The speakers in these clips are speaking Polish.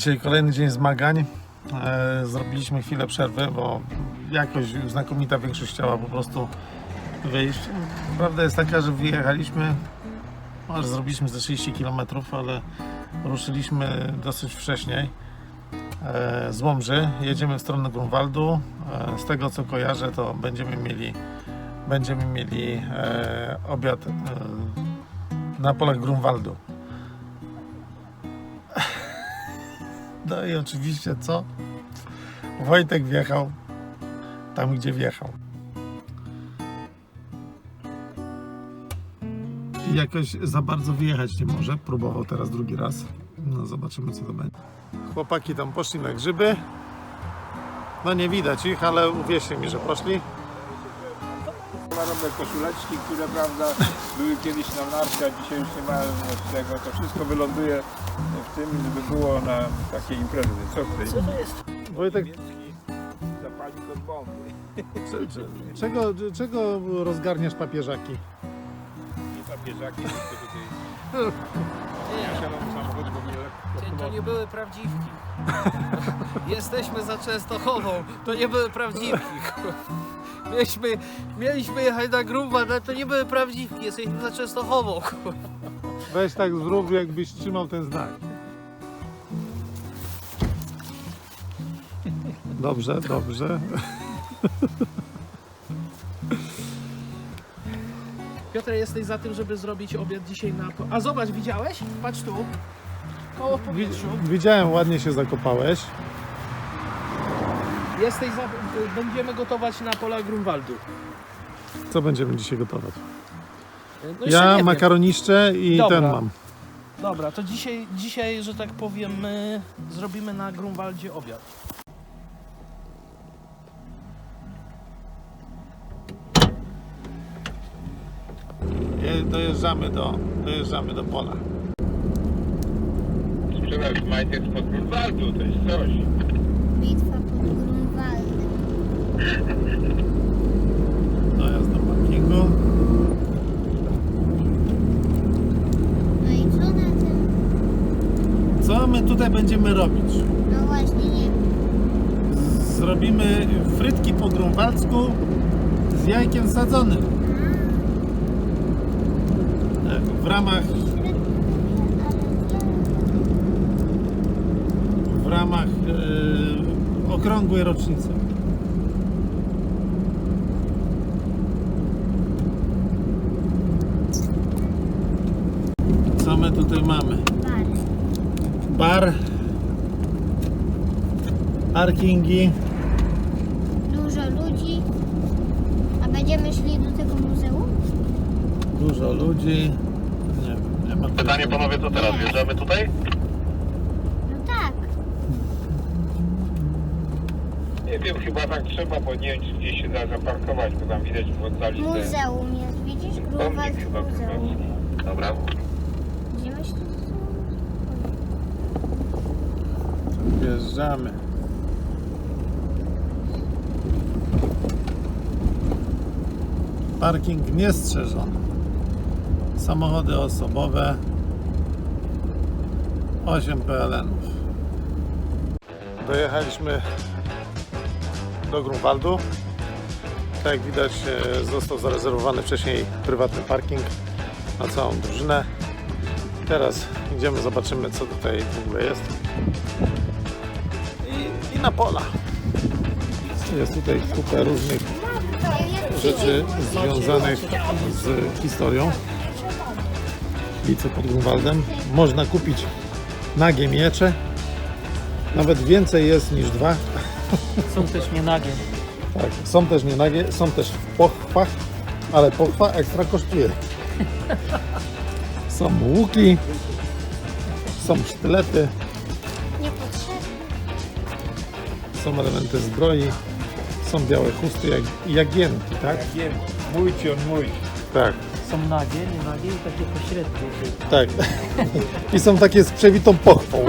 Dzisiaj kolejny dzień zmagań. E, zrobiliśmy chwilę przerwy, bo jakoś znakomita większość chciała po prostu wyjść. Prawda jest taka, że wyjechaliśmy, może zrobiliśmy ze 30 km, ale ruszyliśmy dosyć wcześniej e, z Łomży. Jedziemy w stronę Grunwaldu. E, z tego co kojarzę, to będziemy mieli, będziemy mieli obiad na polach Grunwaldu. No i oczywiście co? Wojtek wjechał tam, gdzie wjechał. I jakoś za bardzo wyjechać nie może. Próbował teraz drugi raz. No zobaczymy co to będzie. Chłopaki tam poszli na grzyby. No nie widać ich, ale uwierzcie mi, że poszli. Robię koszuleczki, które prawda były kiedyś na narcie, a dzisiaj już nie ma z tego. To wszystko wyląduje w tym, żeby było na takiej imprezy. Co to jest? Wojtek, Niemiecki zapalnik od bomby. czego, czego rozgarniasz papieżaki? Nie papieżaki, tylko tutaj... To, nie były prawdziwki. Jesteśmy za Częstochową, to nie były prawdziwki. Mieliśmy, mieliśmy jechać na Grunwald, ale to nie były prawdziwki, jesteśmy za Częstochową. Weź tak zrób, jakbyś trzymał ten znak. Dobrze, dobrze. Piotr, jesteś za tym, żeby zrobić obiad dzisiaj na... A zobacz, widziałeś? Patrz tu. Koło w powietrzu. widziałem, ładnie się zakopałeś. Jesteś za... Będziemy gotować na pola Grunwaldu. Co będziemy dzisiaj gotować? No jeszcze nie Ja wiem. makaroniszcze i Dobra. ten mam. Dobra, to dzisiaj, dzisiaj, że tak powiem, my zrobimy na Grunwaldzie obiad. Je- Dojeżdżamy do, dojeżdżamy do pola. Sprzedać majtek spod Grunwaldu, to jest coś. Bitwa pod Grunwaldem. Dojazd do parkingu. No i co na tym? Co my tutaj będziemy robić? No właśnie nie wiem. Zrobimy frytki po grunwaldzku z jajkiem sadzonym. Tak, W ramach, w ramach e, okrągłej rocznicy. Co my tutaj mamy? Bar. Bar, parkingi. Dużo ludzi. A będziemy szli do tego muzeum? Dużo ludzi. Nie wiem, nie ma Pytanie panowie, co teraz? Wjeżdżamy tutaj? No tak. Nie wiem, chyba tak trzeba, bo nie wiem, czy gdzieś się da zaparkować, bo tam widać w oddali te Muzeum jest, widzisz? pomnik Grunwald chyba muzeum. królewski. Dobra. Gdzie myślisz? Wjeżdżamy. Parking niestrzeżony. Samochody osobowe. 8 PLN-ów. Dojechaliśmy do Grunwaldu. Tak jak widać e, został zarezerwowany wcześniej prywatny parking na całą drużynę. Teraz idziemy, zobaczymy co tutaj w ogóle jest i, i na pola. Jest tutaj kupę różnych rzeczy związanych z historią Lice pod Grunwaldem. Można kupić nagie miecze. Nawet więcej jest niż dwa. Są też nie nagie. Tak, są też nie nagie, są też w pochwach, ale pochwa ekstra kosztuje. Są łuki, są sztylety, Niepotrzebne. są elementy zbroi, są białe chusty jak, jagienki, tak? Jak wiem, mój ci on mój. Tak, Są nagie, nie nagie i takie pośrednie. tak. I są takie z przewitą pochwą.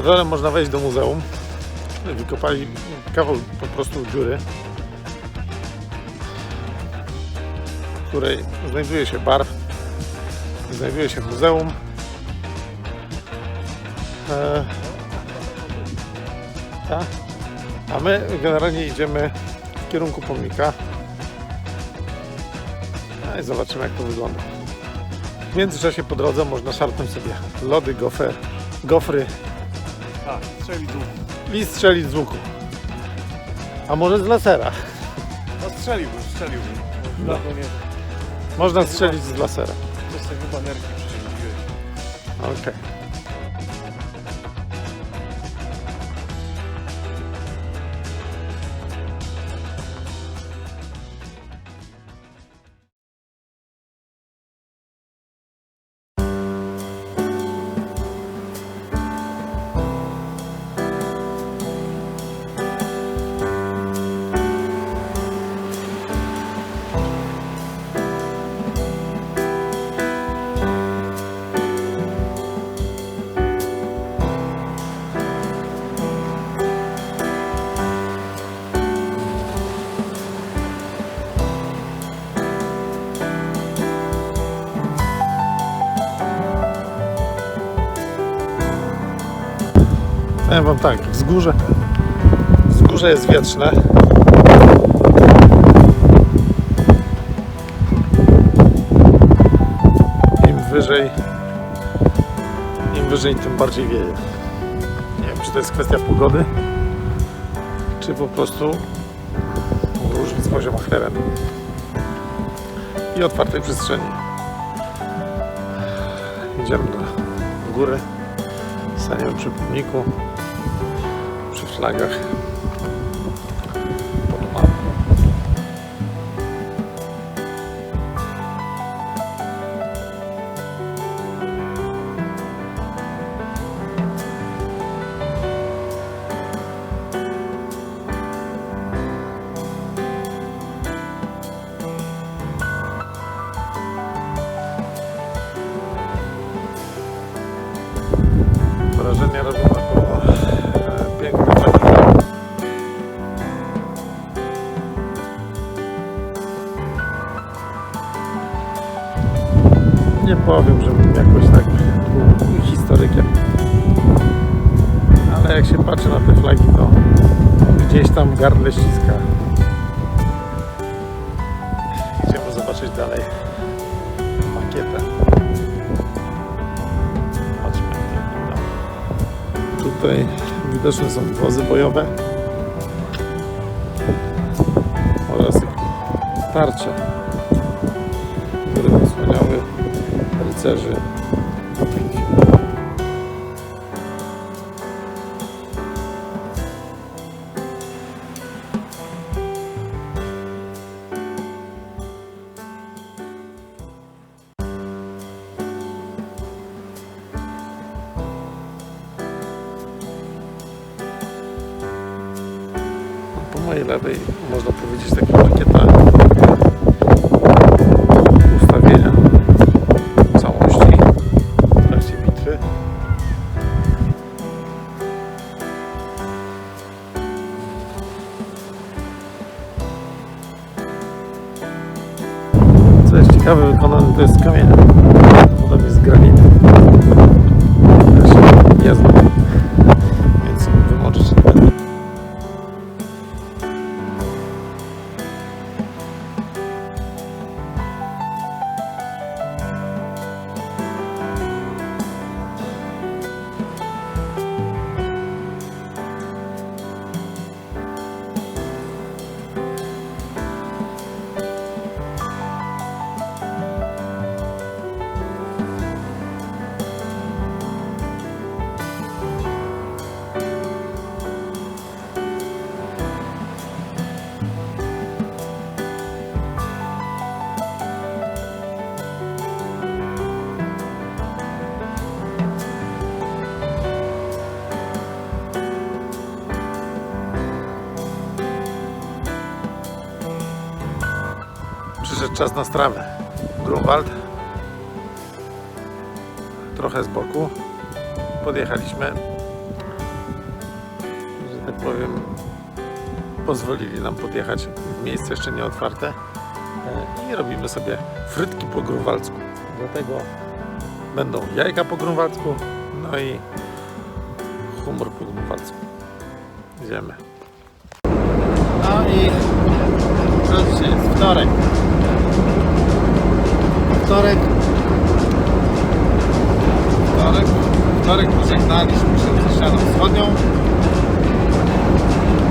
Rowerem można wejść do muzeum. Wykopali kawał po prostu dziury, w której znajduje się bar, znajduje się muzeum. E, a, a my generalnie idziemy w kierunku pomnika. No i zobaczymy jak to wygląda. W międzyczasie po drodze można szarpnąć sobie lody, gofer, gofry tak, strzelić dół. i strzelić z łuku. A może z lasera. No strzeliłbym, strzeliłbym. No. Można strzelić z lasera. Coś sobie chyba nerki przyczepiłeś. Okej. Powiem wam tak, wzgórze, wzgórze jest wietrzne. Im wyżej, im wyżej, tym bardziej wieje. Nie wiem, czy to jest kwestia pogody, czy po prostu różnic poziomu terenu i otwartej przestrzeni. Idziemy do góry. Staniemy przy pomniku, przy powiem, że jakoś tak był historykiem. Ale jak się patrzy na te flagi, to gdzieś tam gardle ściska. Idziemy zobaczyć dalej makietę. Wygląda. Tutaj widoczne są wozy bojowe oraz tarcze, rycerzy po mojej lewej można powiedzieć taka makieta ciekawe, wykonane to jest z kamienia, Przyszedł czas na strawę. Grunwald. Trochę z boku. Podjechaliśmy. Że tak powiem, pozwolili nam podjechać w miejsce jeszcze nieotwarte. E, I robimy sobie frytki po grunwaldzku. Do tego będą jajka po grunwaldzku, no i humor po grunwaldzku. Idziemy. No i zobaczcie, jest wtorek. Wtorek. Wtorek. Wtorek pożegnaliśmy się ze ścianą wschodnią.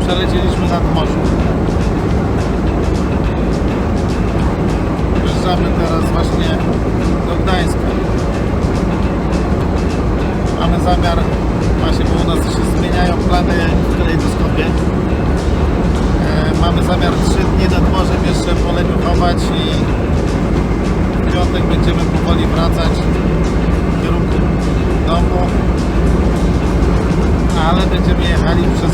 Przelecieliśmy nad morze. Wjeżdżamy teraz właśnie do Gdańska. Mamy zamiar, właśnie bo u nas się zmieniają plany w kalejdoskopie. E, mamy zamiar 3 dni nad morzem jeszcze poleniuchować i piątek będziemy powoli wracać w kierunku domu. Ale będziemy jechali przez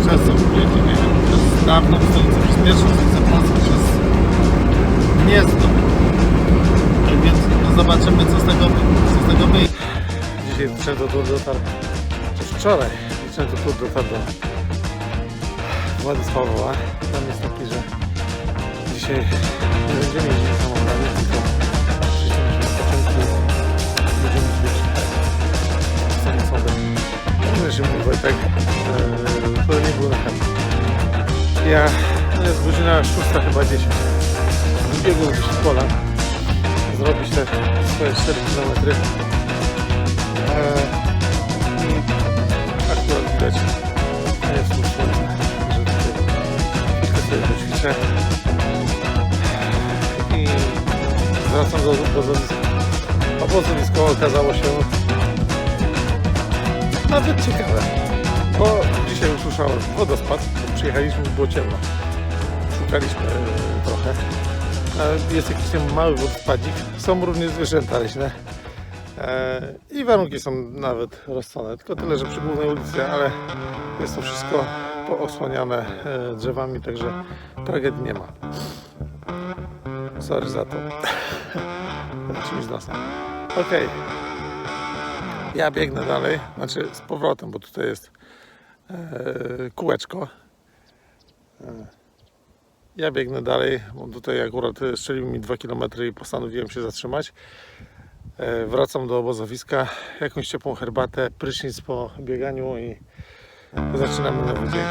przez co będziemy jechali? Przez dawną stolicę, przez pierwszą stolicę Polski, przez Gniezno. Tak więc no zobaczymy co z tego, co z tego wyjdzie. Dzisiaj liczę do dotarł, czy wczoraj liczę do dotarł do Władysławowa. Tam jest taki, że dzisiaj nie będziemy jeździć samochodami, tylko przyjdziemy na początku będziemy jeździć samochodem. Mówię, że mój Wojtek, to nie był na chętnie. Ja, jest godzina 6 chyba 10. Biegłem gdzieś w pola, zrobić te swoje 4 km. E, I akurat widać, a jest tu słońce, że tutaj chwilkę sobie poćwiczę. Wracam do obozowiska. Obozowisko okazało się nawet ciekawe, bo dzisiaj usłyszałem wodospad, przyjechaliśmy, było ciemno. Szukaliśmy e, trochę. E, Jest jakiś tam mały wodospadzik. Są również zwierzęta leśne. E, I warunki są nawet rozsądne. Tylko tyle, że przy głównej ulicy, ale jest to wszystko poosłaniane drzewami, także tragedii nie ma. Sorry za to. Czymś nosem. Okej. Ja biegnę dalej, znaczy z powrotem, bo tutaj jest e, kółeczko. E, ja biegnę dalej, bo tutaj akurat strzelił mi 2 km i postanowiłem się zatrzymać. E, wracam do obozowiska, jakąś ciepłą herbatę, prysznic po bieganiu i zaczynamy nowy dzień.